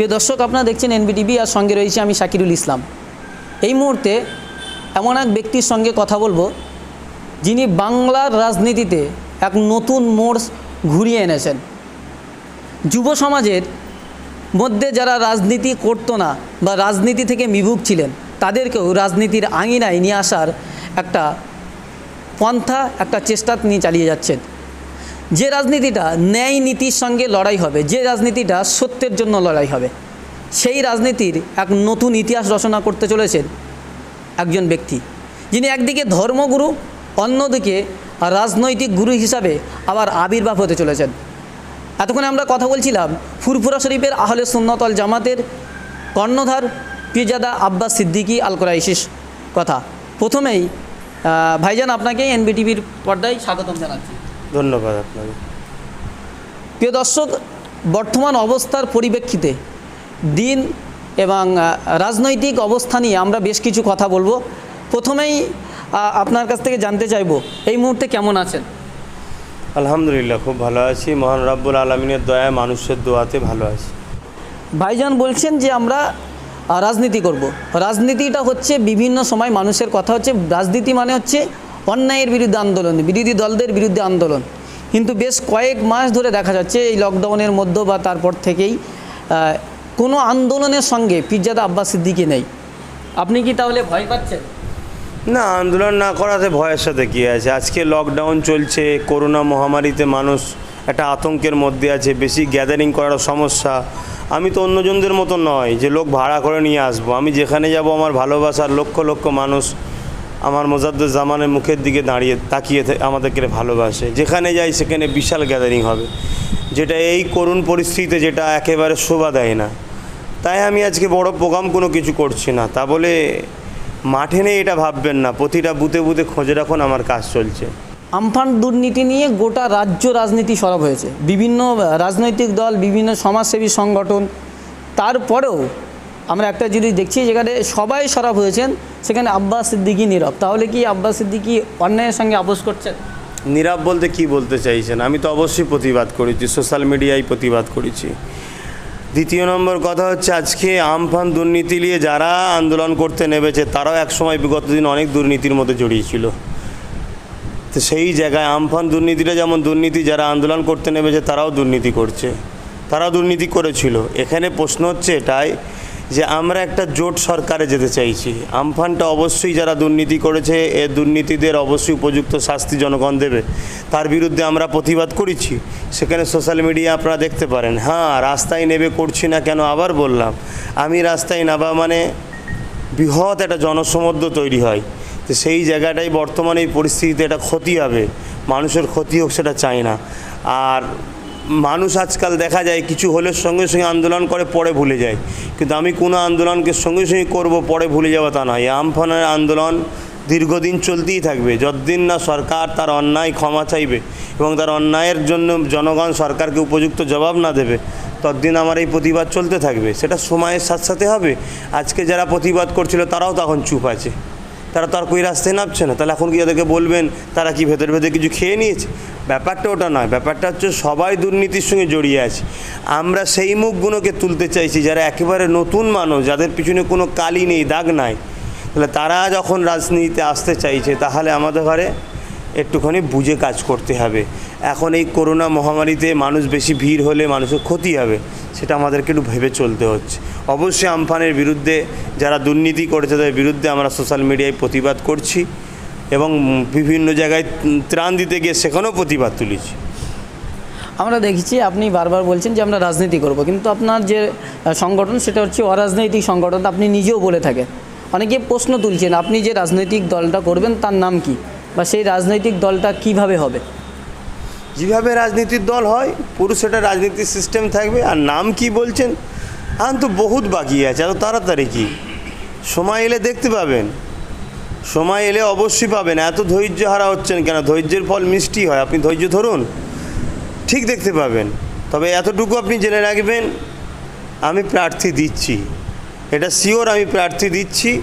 প্রিয় দর্শক, আপনারা দেখছেন এনবিটিভি আর সঙ্গে রয়েছে আমি শাকিরুল ইসলাম। এই মুহূর্তে এমন এক ব্যক্তির সঙ্গে কথা বলব, যিনি বাংলার রাজনীতিতে এক নতুন মোড় ঘুরিয়ে এনেছেন। যুব সমাজের মধ্যে যারা রাজনীতি করতো না বা রাজনীতি থেকে বিমুখ ছিলেন, তাদেরকেও রাজনীতির আঙিনায় নিয়ে আসার একটা পন্থা, একটা চেষ্টা তিনি চালিয়ে যাচ্ছেন। যে রাজনীতিটা ন্যায় নীতির সঙ্গে লড়াই হবে, যে রাজনীতিটা সত্যের জন্য লড়াই হবে, সেই রাজনীতির এক নতুন ইতিহাস রচনা করতে চলেছেন একজন ব্যক্তি। যিনি একদিকে ধর্মগুরু, অন্যদিকে রাজনৈতিক গুরু হিসাবে আবার আবির্ভাব হতে চলেছেন। এতক্ষণে আমরা কথা বলছিলাম ফুরফুরা শরীফের আহলে সুন্নতল জামাতের কর্ণধার পিজাদা আব্বাস সিদ্দিকী আল কোরাইশিস কথা। প্রথমেই ভাইজান, আপনাকে এনবিটিভির পর্দায় স্বাগতম জানাচ্ছি। ধন্যবাদ আপনাকে। প্রিয় দর্শক বর্তমান অবস্থার পরিপ্রেক্ষিতে দিন এবং রাজনৈতিক অবস্থা নিয়ে আমরা বেশ কিছু কথা বলব। প্রথমেই আপনার কাছ থেকে জানতে চাইব এই মুহূর্তে কেমন আছেন? আলহামদুলিল্লাহ খুব ভালো আছি। মহান রাব্বুল আলমিনের দয়ায় মানুষের দোয়াতে ভালো আছি। ভাইজান বলছেন যে আমরা রাজনীতি করব। রাজনীতিটা হচ্ছে বিভিন্ন সময় মানুষের কথা হচ্ছে। রাজনীতি মানে হচ্ছে অন্যায়ের বিরুদ্ধে আন্দোলন, বিরোধী দলদের বিরুদ্ধে আন্দোলন। কিন্তু বেশ কয়েক মাস ধরে দেখা যাচ্ছে এই লকডাউনের মধ্যে বা তারপর থেকেই কোনো আন্দোলনের সঙ্গে পিজ্জাদা আব্বাস সিদ্দিকি নেই। আপনি কি তাহলে ভয় পাচ্ছেন? না, আন্দোলন না করাতে ভয়ের সাথে কী আছে? আজকে লকডাউন চলছে, করোনা মহামারীতে মানুষ একটা আতঙ্কের মধ্যে আছে, বেশি গ্যাদারিং করার সমস্যা। আমি তো অন্যজনদের মতো নয় যে লোক ভাড়া করে নিয়ে আসব। আমি যেখানে যাব, আমার ভালোবাসার লক্ষ লক্ষ মানুষ আমার মোজাদ্দুর জামানের মুখের দিকে দাঁড়িয়ে তাকিয়ে আমাদেরকে ভালোবাসে। যেখানে যাই সেখানে বিশাল গ্যাদারিং হবে। যেটা এই করুণ পরিস্থিতিতে যেটা একেবারে শোভা দেয় না। তাই আমি আজকে বড় প্রোগ্রাম কোনো কিছু করছি না। তা বলে মাঠে নেই এটা ভাববেন না। প্রতিটা বুথে বুতে খোঁজে রাখুন, আমার কাজ চলছে। আমফান দুর্নীতি নিয়ে গোটা রাজ্য রাজনীতি সরব হয়েছে। বিভিন্ন রাজনৈতিক দল, বিভিন্ন সমাজসেবী সংগঠন, তারপরেও আমরা একটা জিনিস দেখছি যেখানে সবাই সরব হয়েছেন, সেখানে আব্বাস সিদ্দিকি নীরব। তাহলে কি আব্বাস সিদ্দিকি অন্যায়ের সঙ্গে আপোষ করছেন? নীরব বলতে কি বলতে চাইছেন? আমি তো অবশ্যই প্রতিবাদ করেছি, সোশ্যাল মিডিয়ায় প্রতিবাদ করেছি। দ্বিতীয় নম্বর কথা হচ্ছে, আজকে আমফান দুর্নীতি নিয়ে যারা আন্দোলন করতে নেমেছে, তারাও একসময় বিগত দিন অনেক দুর্নীতির মধ্যে জড়িয়েছিল। তো সেই জায়গায় আমফান দুর্নীতিটা যেমন দুর্নীতি, যারা আন্দোলন করতে নেমেছে, তারাও দুর্নীতি করছে। তারাও দুর্নীতি করেছিল। এখানে প্রশ্ন হচ্ছে এটাই যে আমরা একটা জোট সরকারে যেতে চাইছি। আমফানটা অবশ্যই যারা দুর্নীতি করেছে, এ দুর্নীতিদের অবশ্যই উপযুক্ত শাস্তি জনগণ দেবে। তার বিরুদ্ধে আমরা প্রতিবাদ করেছি। সেখানে সোশ্যাল মিডিয়া আপনারা দেখতে পারেন। হ্যাঁ রাস্তায় নেবে করছি না কেন আবার বললাম। আমি রাস্তায় নাবা মানে বৃহৎ একটা জনসমুদ্র তৈরি হয়। তো সেই জায়গাটাই বর্তমানে এই পরিস্থিতিতে একটা ক্ষতি হবে। মানুষের ক্ষতি হোক সেটা চাই না। আর মানুষ আজকাল দেখা যায় কিছু হলে সঙ্গে সঙ্গে আন্দোলন করে, পরে ভুলে যায়। কিন্তু আমি কোনো আন্দোলনকে সঙ্গে সঙ্গে করব, পরে ভুলে যাওয়া তা নয়। আমফানের আন্দোলন দীর্ঘদিন চলতেই থাকবে। যতদিন না সরকার তার অন্যায় ক্ষমা চাইবে এবং তার অন্যায়ের জন্য জনগণ সরকারকে উপযুক্ত জবাব না দেবে, ততদিন আমার এই প্রতিবাদ চলতে থাকবে। সেটা সময়ের সাথে সাথে হবে। আজকে যারা প্রতিবাদ করছিল তারাও তখন চুপ আছে। তারা তো আর কই রাস্তায় নামছে না। তাহলে এখন কি তাদেরকে বলবেন, তারা কি ভেতর ভেতরে কিছু খেয়ে নিয়েছে? ব্যাপারটা ওটা নয়, ব্যাপারটা হচ্ছে সবাই দুর্নীতির সঙ্গে জড়িয়ে আছে। আমরা সেই মুখগুলোকে তুলতে চাইছি যারা একেবারে নতুন মানুষ, যাদের পিছনে কোনো কালি নেই, দাগ নাই। তাহলে তারা যখন রাজনীতিতে আসতে চাইছে, তাহলে আমাদের ঘরে একটুখানি বুঝে কাজ করতে হবে। এখন এই করোনা মহামারীতে মানুষ বেশি ভিড় হলে মানুষের ক্ষতি হবে, সেটা আমাদেরকে একটু ভেবে চলতে হচ্ছে। অবশ্যই আমফানের বিরুদ্ধে যারা দুর্নীতি করেছে, তাদের বিরুদ্ধে আমরা সোশ্যাল মিডিয়ায় প্রতিবাদ করছি এবং বিভিন্ন জায়গায় ত্রাণ দিতে গিয়ে সেখানেও প্রতিবাদ তুলেছি। আমরা দেখেছি, আপনি বারবার বলছেন যে আমরা রাজনীতি করব, কিন্তু আপনার যে সংগঠন সেটা হচ্ছে অরাজনৈতিক সংগঠন আপনি নিজেও বলে থাকেন। অনেকে প্রশ্ন তুলছেন, আপনি যে রাজনৈতিক দলটা করবেন, তার নাম কি? বা সেই রাজনৈতিক দলটা কীভাবে হবে? যেভাবে রাজনীতির দল হয়, পুরো সেটা রাজনীতির সিস্টেম থাকবে। আর নাম কি বলছেন? এখন তো বহুত বাকি আছে, এত তাড়াতাড়ি কি? সময় এলে দেখতে পাবেন। সময় এলে অবশ্যই পাবেন। এত ধৈর্য হারা হচ্ছেন কেন? ধৈর্যের ফল মিষ্টি হয়। আপনি ধৈর্য ধরুন, ঠিক দেখতে পাবেন। তবে এতটুকু আপনি জেনে রাখবেন, আমি প্রার্থী দিচ্ছি। এটা শিওর আমি প্রার্থী দিচ্ছি।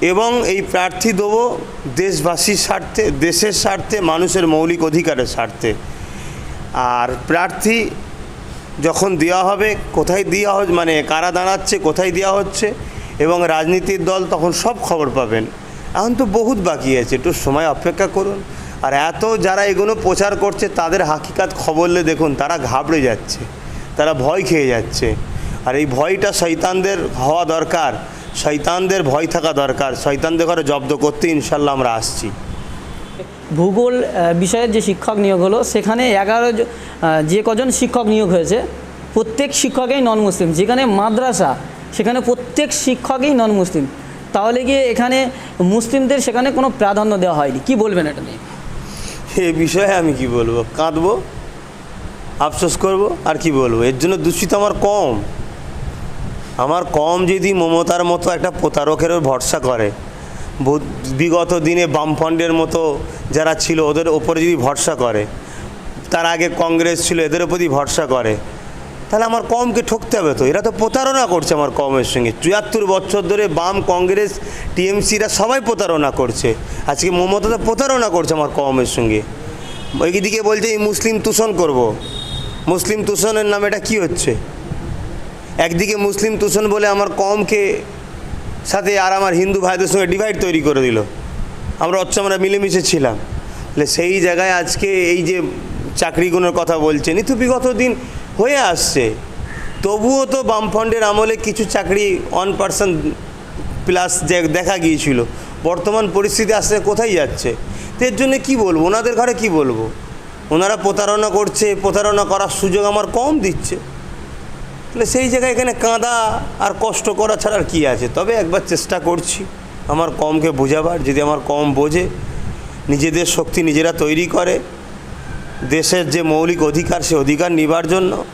এবং এই প্রার্থী দেবো দেশবাসীর স্বার্থে, দেশের স্বার্থে, মানুষের মৌলিক অধিকারের স্বার্থে। আর প্রার্থী যখন দেওয়া হবে, কোথায় দেওয়া হচ্ছে মানে কারা দাঁড়াচ্ছে, কোথায় দেওয়া হচ্ছে, এবং রাজনীতির দল তখন সব খবর পাবেন। এখন তো বহুত বাকি আছে, একটু সময় অপেক্ষা করুন। আর এত যারা এগুলো প্রচার করছে, তাদের হাকিকাত খবরলে দেখুন, তারা ঘাবড়ে যাচ্ছে, তারা ভয় খেয়ে যাচ্ছে। আর এই ভয়টা শৈতানদের হওয়া দরকার। শৈতানদের ভয় থাকা দরকার। শৈতানদের ঘরে জব্দ করতে ইনশাল্লাহ আমরা আসছি। ভূগোল বিষয়ের যে শিক্ষক নিয়োগ হলো সেখানে এগারো যে কজন শিক্ষক নিয়োগ হয়েছে প্রত্যেক শিক্ষকেই নন মুসলিম যেখানে মাদ্রাসা সেখানে প্রত্যেক শিক্ষকই নন মুসলিম তাহলে কি এখানে মুসলিমদের সেখানে কোনো প্রাধান্য দেওয়া হয়নি? কি বলবেন এটা নিয়ে? এ বিষয়ে আমি কি বলব? কাঁদবো? আফসোস করব? আর কি বলব? এর জন্য দূষিত আমার কম। আমার কম যদি মমতার মতো একটা প্রতারকের ওপর ভরসা করে। বিগত দিনে বামফ্রন্টের মতো যারা ছিল, ওদের ওপরে যদি ভরসা করে, তার আগে কংগ্রেস ছিল, এদের ওপর ভরসা করে, তাহলে আমার কমকে ঠকতে হবে তো। এরা তো প্রতারণা করছে আমার কমের সঙ্গে। চুয়াত্তর বছর ধরে বাম, কংগ্রেস, টিএমসিরা সবাই প্রতারণা করছে। আজকে মমতা তো প্রতারণা করছে আমার কমের সঙ্গে। ওইদিকে বলছে, এই মুসলিম তুষণ করব। মুসলিম তুষণের নামে এটা কী হচ্ছে? একদিকে মুসলিম তুষণ বলে আমার কমকে সাথে আর আমার হিন্দু ভাইদের সঙ্গে ডিভাইড তৈরি করে দিল। আমরা হচ্ছে আমরা মিলেমিশে ছিলাম। তাহলে সেই জায়গায় আজকে এই যে চাকরিগুলোর কথা বলছেন এই তো বিগত দিন হয়ে আসছে। তবুও তো বামফ্রন্টের আমলে কিছু চাকরি ওয়ান পার্সেন্ট প্লাস দেখা গিয়েছিল, বর্তমান পরিস্থিতি আসতে কোথায় যাচ্ছে? এর জন্য কী বলব? ওনাদের ঘরে কি বলব? ওনারা প্রতারণা করছে, প্রতারণা করার সুযোগ আমার কম দিচ্ছে। তাহলে সেই জায়গায় এখানে কাঁদা আর কষ্ট করা ছাড়া আর কী আছে? তবে একবার চেষ্টা করছি আমার কমকে বোঝাবার। যদি আমার কম বোঝে, নিজেদের শক্তি নিজেরা তৈরি করে, দেশের যে মৌলিক অধিকার সে অধিকার নিবার জন্য,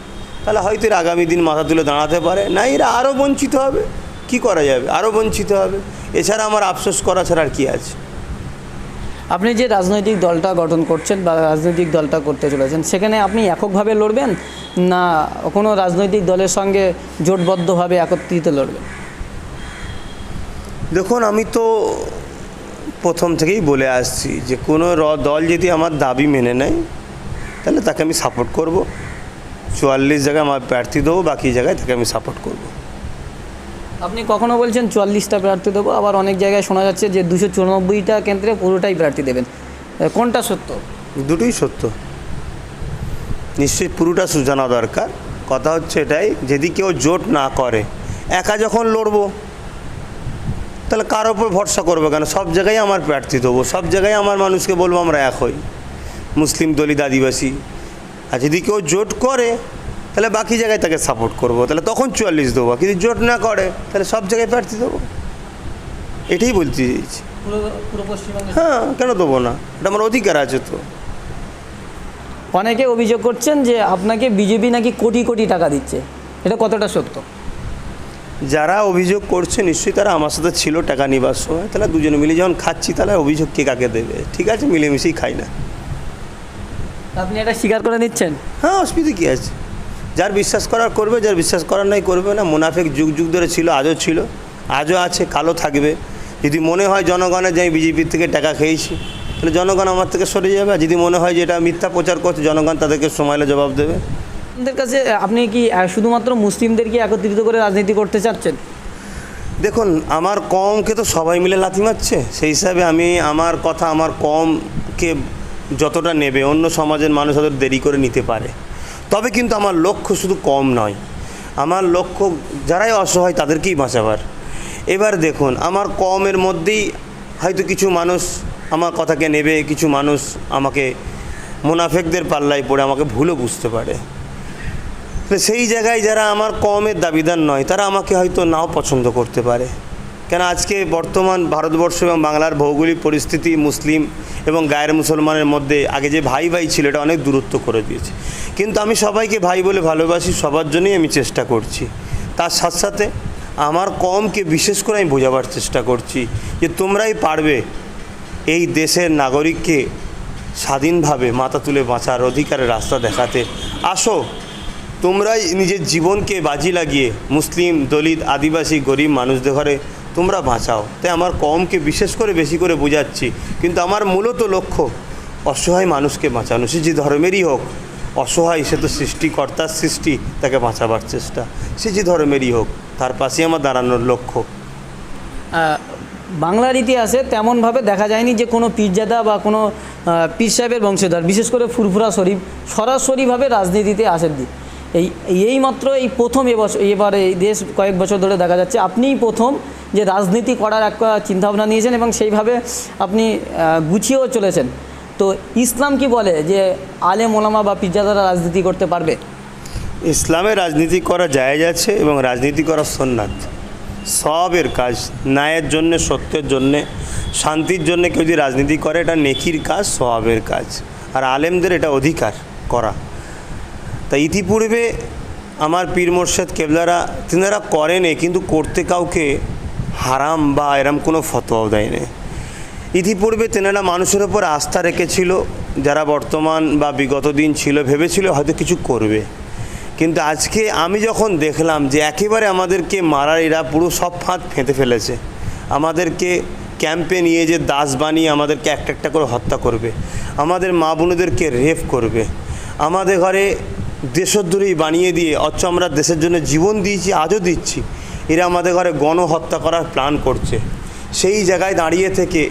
তাহলে হয়তো এরা আগামী দিন মাথা তুলে দাঁড়াতে পারে। না, এরা আরও বঞ্চিত হবে। কি করা যাবে? আরও বঞ্চিত হবে। এছাড়া আমার আফসোস করা ছাড়া আর কী আছে? আপনি যে রাজনৈতিক দলটা গঠন করছেন বা রাজনৈতিক দলটা করতে চলেছেন, সেখানে আপনি এককভাবে লড়বেন না কোনো রাজনৈতিক দলের সঙ্গে জোটবদ্ধভাবে একত্রিত লড়বেন? দেখুন, আমি তো প্রথম থেকেই বলে আসছি যে কোনো দল যদি আমার দাবি মেনে নেয়, তাহলে তাকে আমি সাপোর্ট করব। চুয়াল্লিশ জায়গায় আমার প্রার্থী দেবো, বাকি জায়গায় তাকে আমি সাপোর্ট করব। আপনি কখনো বলছেন চুয়াল্লিশটা প্রার্থী দেবো, আবার অনেক জায়গায় শোনা যাচ্ছে যে দুশো চুরানব্বইটা কেন্দ্রে পুরোটাই প্রার্থী দেবেন। কোনটা সত্য? দুটোই সত্য। নিশ্চয়ই পুরোটা জানা দরকার। কথা হচ্ছে এটাই, যদি কেউ জোট না করে, একা যখন লড়বো, তাহলে কার ওপর ভরসা করব কেন? সব জায়গায় আমার প্রার্থী দেবো, সব জায়গায় আমার মানুষকে বলব আমরা এক হই। মুসলিম দলিত আদিবাসী। আর যদি কেউ জোট করে তাহলে বাকি জায়গায় তাকে সাপোর্ট করব। তাহলে তখন চুয়াল্লিশ দেবো যদি জোট না করে তাহলে সব জায়গায় প্রার্থী দেবো। এটাই বলতে চাইছি। হ্যাঁ কেন দেবো না? এটা আমার অধিকার আছে তো। অনেকে অভিযোগ করছেন যে আপনাকে বিজেপি নাকি কোটি কোটি টাকা দিচ্ছে। এটা কতটা সত্য? যারা অভিযোগ করছে নিশ্চয়ই তারা আমার সাথে ছিল টাকা নিবার সময়। তাহলে দুজনে মিলে যখন খাচ্ছি তাহলে অভিযোগ কে কাকে দেবে? ঠিক আছে মিলেমিশেই খাই না। আপনি এটা স্বীকার করে নিচ্ছেন? হ্যাঁ অসুবিধা কী আছে? যার বিশ্বাস করার করবে যার বিশ্বাস করার নাই করবে না। মুনাফেক যুগ যুগ ধরে ছিল আজও ছিল আজও আছে কালো থাকবে। যদি মনে হয় জনগণের যে আমি বিজেপির থেকে টাকা খেয়েছি তাহলে জনগণ আমার থেকে সরে যাবে। আর যদি মনে হয় যে এটা মিথ্যা প্রচার করছে জনগণ তাদেরকে সময় হলে জবাব দেবে। আপনাদের কাছে আপনি কি শুধুমাত্র মুসলিমদেরকে একত্রিত করে রাজনীতি করতে চাচ্ছেন? দেখুন আমার কমকে তো সবাই মিলে লাথি মারছে। সেই হিসাবে আমি আমার কথা আমার কমকে যতটা নেবে অন্য সমাজের মানুষ হয়তো দেরি করে নিতে পারে। তবে কিন্তু আমার লক্ষ্য শুধু কম নয়। আমার লক্ষ্য যারাই অসহায় তাদেরকেই বাঁচাবার। এবার দেখুন, আমার কমের মধ্যেই হয়তো কিছু মানুষ আমার কথাকে নেবে, কিছু মানুষ আমাকে মুনাফেকদের পাল্লায় পড়ে আমাকে ভুলও বুঝতে পারে। তো সেই জায়গায় যারা আমার কমের দাবিদার নয়, তারা আমাকে হয়তো নাও পছন্দ করতে পারে। কেন আজকে বর্তমান ভারতবর্ষ এবং বাংলার ভৌগোলিক পরিস্থিতি মুসলিম এবং গায়ের মুসলমানের মধ্যে আগে যে ভাই ভাই ছিল এটা অনেক দূরত্ব করে দিয়েছে। কিন্তু আমি সবাইকে ভাই বলে ভালোবাসি, সবার জন্যই আমি চেষ্টা করছি। তার সাথে সাথে আমার কমকে বিশেষ করে আমি বোঝাবার চেষ্টা করছি যে তোমরাই পারবে এই দেশের নাগরিককে স্বাধীনভাবে মাথা তুলে বাঁচার অধিকারের রাস্তা দেখাতে। আসো, তোমরাই নিজের জীবনকে বাজি লাগিয়ে মুসলিম, দলিত, আদিবাসী, গরিব মানুষদের ঘরে তোমরা বাঁচাও। তাই আমার কমকে বিশেষ করে বেশি করে বোঝাচ্ছি। কিন্তু আমার মূলত লক্ষ্য অসহায় মানুষকে বাঁচানো। সে যে ধর্মেরই হোক, অসহায় সে তো সৃষ্টিকর্তার সৃষ্টি, তাকে বাঁচাবার চেষ্টা। সে যে ধর্মেরই হোক, তার পাশেই আমার দাঁড়ানোর লক্ষ্য। বাংলার ইতিহাসে তেমনভাবে দেখা যায়নি যে কোনো পীরজাদা বা কোনো পীর সাহেবের বংশধর, বিশেষ করে ফুরফুরা শরীফ সরাসরিভাবে রাজনীতিতে আসেননি। এই এই মাত্র এই প্রথম এবছর এবারে এই দেশ কয়েক বছর ধরে দেখা যাচ্ছে, আপনিই প্রথম যে রাজনীতি করার একটা চিন্তাভাবনা নিয়েছেন এবং সেইভাবে আপনি গুছিয়েও চলেছেন। তো ইসলাম কি বলে যে আলেম, ওলামা বা পীরজাদারা রাজনীতি করতে পারবে? ইসলামে রাজনীতি করা জায়েজ আছে এবং রাজনীতি করা সন্ন্যাত সবের কাজ, ন্যায়ের জন্য, সত্যের জন্যে, শান্তির জন্য কেউ যদি রাজনীতি করে, এটা নেকির কাজ, সবের কাজ। আর আলেমদের এটা অধিকার করা। তা ইতিপূর্বে আমার পীর মোর্শেদ কেবলারা, তিনারা করেনি কিন্তু করতে কাউকে হারাম বা এরম কোনো ফতোয়াও দেয়নি। ইতিপূর্বে তেনারা মানুষের ওপর আস্থা রেখেছিল, যারা বর্তমান বা বিগত দিন ছিল, ভেবেছিল হয়তো কিছু করবে। কিন্তু আজকে আমি যখন দেখলাম যে একেবারে আমাদেরকে মারার, এরা পুরো সব ফাঁদ ফেঁতে ফেলেছে। আমাদেরকে ক্যাম্পে নিয়ে যে দাস বানিয়ে আমাদেরকে একটা একটা করে হত্যা করবে। আমাদের মা বোনেদেরকে রেপ করবে। আমাদের ঘরে দেশদ্রোহী বানিয়ে দিয়ে অথচ আমরা দেশের জন্য জীবন দিয়েছি, আজও দিচ্ছি। এরা আমাদের ঘরে গণহত্যা করার প্ল্যান করছে। সেই জায়গায় দাঁড়িয়ে থেকে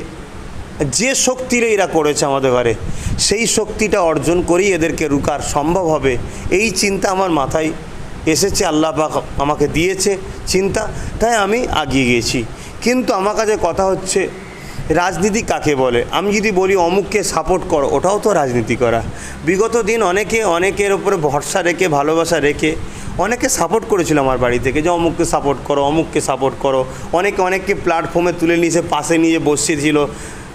যে শক্তিরে এরা করেছে আমাদের ঘরে, সেই শক্তিটা অর্জন করেই এদেরকে রুকার সম্ভব হবে। এই চিন্তা আমার মাথায় এসেছে, আল্লাহ পাক আমাকে দিয়েছে চিন্তা, তাই আমি আগিয়ে গিয়েছি। কিন্তু আমার কাছে কথা হচ্ছে রাজনীতি কাকে বলে? আমি যদি বলি, অমুককে সাপোর্ট করো, ওটাও তো রাজনীতি করা। বিগত দিন অনেকে, অনেকের উপরে ভরসা রেখে, ভালোবাসা রেখে অনেকে সাপোর্ট করেছিল আমার বাড়ি থেকে যে, অমুককে সাপোর্ট করো, অমুককে সাপোর্ট করো। অনেকে, অনেককে প্ল্যাটফর্মে তুলে নিয়ে পাশে নিয়ে বসিয়েছিল,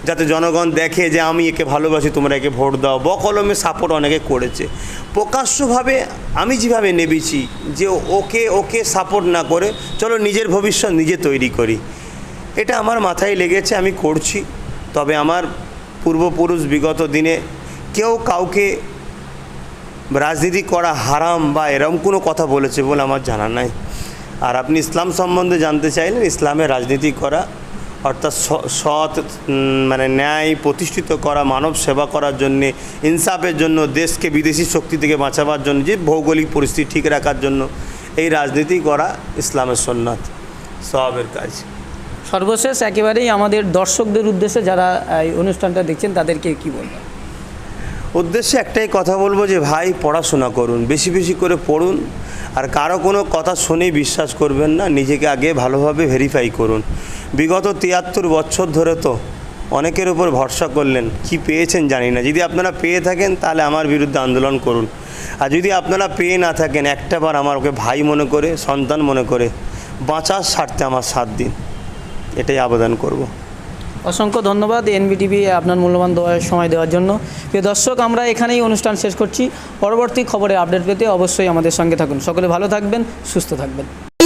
যাতে জনগণ দেখে যে, আমি একে ভালোবাসি, তোমরা একে ভোট দাও। বকলমে সাপোর্ট অনেকে করেছে। প্রকাশ্যভাবে আমি যেভাবে নেবেছি যে ওকে ওকে সাপোর্ট না করে, চলো নিজের ভবিষ্যৎ নিজে তৈরি করি। এটা আমার মাথায় লেগেছে, আমি করছি। তবে আমার পূর্বপুরুষ বিগত দিনে কেউ কাউকে রাজনীতি করা হারাম বা এরম কোনো কথা বলেছে বলে আমার জানা নাই। আর আপনি ইসলাম সম্বন্ধে জানতে চাইলেন, ইসলামে রাজনীতি করা, অর্থাৎ সৎ মানে ন্যায় প্রতিষ্ঠিত করা, মানব সেবা করার জন্যে, ইনসাফের জন্য, দেশকে বিদেশি শক্তি থেকে বাঁচাবার জন্য, যে ভৌগোলিক পরিস্থিতি ঠিক রাখার জন্য, এই রাজনীতি করা ইসলামের সন্ন্যত সবের কাজ। সর্বশেষ একেবারেই আমাদের দর্শকদের উদ্দেশ্যে যারা এই অনুষ্ঠানটা দেখছেন, তাদেরকে কি বলবেন উদ্দেশ্যে একটাই কথা বলব যে, ভাই, পড়াশোনা করুন, বেশি বেশি করে পড়ুন, আর কারও কোনো কথা শুনেই বিশ্বাস করবেন না, নিজেকে আগে ভালোভাবে ভেরিফাই করুন। বিগত তিয়াত্তর বছর ধরে তো অনেকের উপর ভরসা করলেন, কি পেয়েছেন জানি না। যদি আপনারা পেয়ে থাকেন, তাহলে আমার বিরুদ্ধে আন্দোলন করুন। আর যদি আপনারা পেয়ে না থাকেন, একটাবার আমার ওকে ভাই মনে করে, সন্তান মনে করে, বাঁচার স্বার্থে আমার সাত দিন। এটাই আবেদন করব। অসংখ্য ধন্যবাদ এনবিটিভি আপনার মূল্যবান দেওয়ার সময় দেওয়ার জন্য। প্রিয় দর্শক, আমরা এখানেই অনুষ্ঠান শেষ করছি। পরবর্তী খবরে আপডেট পেতে অবশ্যই আমাদের সঙ্গে থাকুন। সকলে ভালো থাকবেন, সুস্থ থাকবেন।